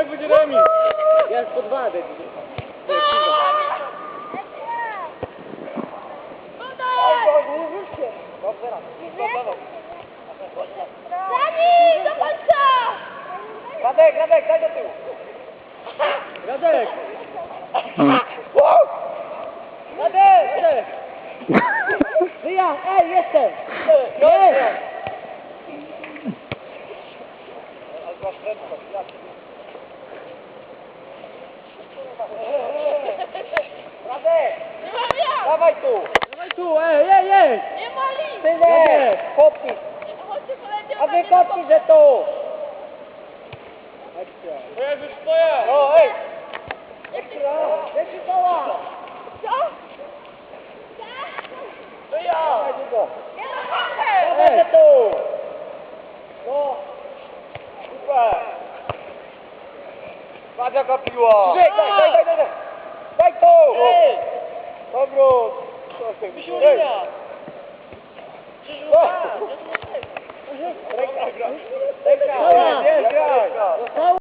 jak będzie remis. Jak pod wadę. Dani, do końca! Radek, Radek, daj do tyłu. Radek! Radek! Radek! Wyja, ej, jestem! Jest! Lá vai tu! Lá vai tu, ei, ei, ei! Tyle! Kopis! A wy kopis, że tu! Ekstra! To jest już twoja! No, ej! Ekstra! Jeszcze koła! Co? To ja! Dawaj, Dugo! Nie ma kochę! Dawaj, że tu! Patrz jaka piła! Daj, daj, daj, daj, daj! Daj tu! Ej! Powrót!